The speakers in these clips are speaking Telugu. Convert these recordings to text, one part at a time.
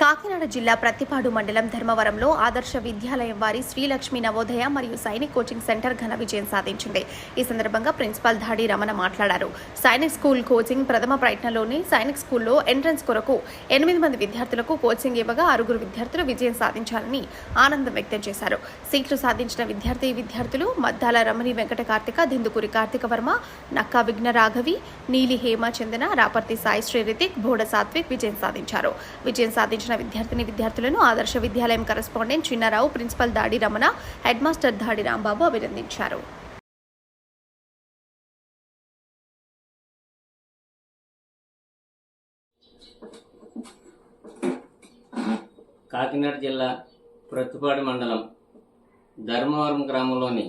కాకినాడ జిల్లా ప్రత్తిపాడు మండలం ధర్మవరంలో ఆదర్శ విద్యాలయం వారి శ్రీలక్ష్మి నవోదయ మరియు సైనిక్ కోచింగ్ సెంటర్ ఘన విజయం సాధించింది. ఈ సందర్భంగా ప్రిన్సిపాల్ ధాడి రమణ మాట్లాడారు. సైనిక్ స్కూల్ కోచింగ్ ప్రథమ ప్రయత్నంలోని సైనిక్ స్కూల్లో ఎంట్రన్స్ కొరకు ఎనిమిది మంది విద్యార్థులకు కోచింగ్ ఇవ్వగా ఆరుగురు విద్యార్థులు విజయం సాధించాలని ఆనందం వ్యక్తం చేశారు. సీట్లు సాధించిన విద్యార్థి విద్యార్థులు మద్దాల రమణి వెంకట కార్తిక దిందుకూరి కార్తిక వర్మ నక్కా విఘ్న రాఘవి నీలి హేమ చందన రాపర్తి సాయి శ్రీ రితిక్ బోడ సాత్విక్ విజయం సాధించారు. విజయం సాధించిన విద్యార్థిని విద్యార్థులను ఆదర్శ విద్యాలయం కరెస్పాండెంట్ చిన్నారావు ప్రిన్సిపల్ దాడి రమణ హెడ్ మాస్టర్ దాడి రాంబాబు అభినందించారు. కాకినాడ జిల్లా ప్రత్తిపాడు మండలం ధర్మవరం గ్రామంలోని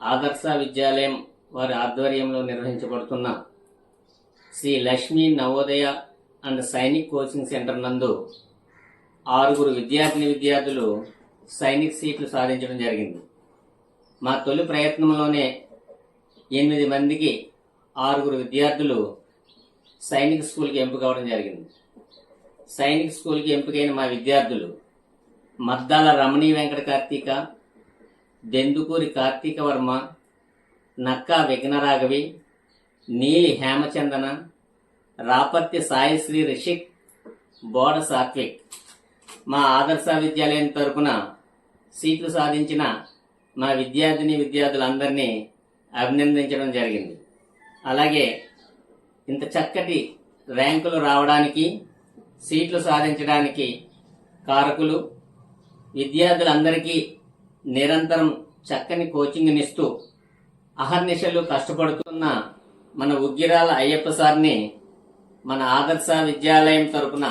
ఆదర్శ విద్యాలయం వారి ఆధ్వర్యంలో నిర్వహించబడుతున్న Shri Lakshmi Navodaya and Sainik coaching centre నందు ఆరుగురు విద్యార్థిని విద్యార్థులు సైనిక్ సీట్లు సాధించడం జరిగింది. మా తొలి ప్రయత్నంలోనే ఎనిమిది మందికి ఆరుగురు విద్యార్థులు సైనిక్ స్కూల్కి ఎంపిక అవడం జరిగింది. సైనిక్ స్కూల్కి ఎంపికైన మా విద్యార్థులు మద్దాల రమణీ వెంకట కార్తీక దెందుకూరి కార్తీక వర్మ నక్కా విఘ్నరాఘవి నీలి హేమచందన రాపర్తి సాయిశ్రీ రిషిక్ బోడ సాత్విక్. మా ఆదర్శ విద్యాలయం తరపున సీట్లు సాధించిన మా విద్యార్థిని విద్యార్థులందరినీ అభినందించడం జరిగింది. అలాగే ఇంత చక్కటి ర్యాంకులు రావడానికి సీట్లు సాధించడానికి కారకులు విద్యార్థులందరికీ నిరంతరం చక్కని కోచింగ్నిస్తూ అహర్నిశలు కష్టపడుతున్న మన ఉగ్గిరాల అయ్యప్ప సార్ని మన ఆదర్శ విద్యాలయం తరపున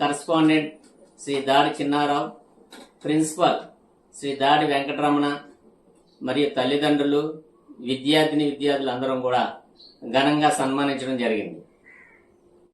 కరస్పాండెంట్ శ్రీ దాడి చిన్నారావు ప్రిన్సిపల్ శ్రీ దాడి వెంకటరమణ మరియు తల్లిదండ్రులు విద్యార్థిని విద్యార్థులందరం కూడా ఘనంగా సన్మానించడం జరిగింది.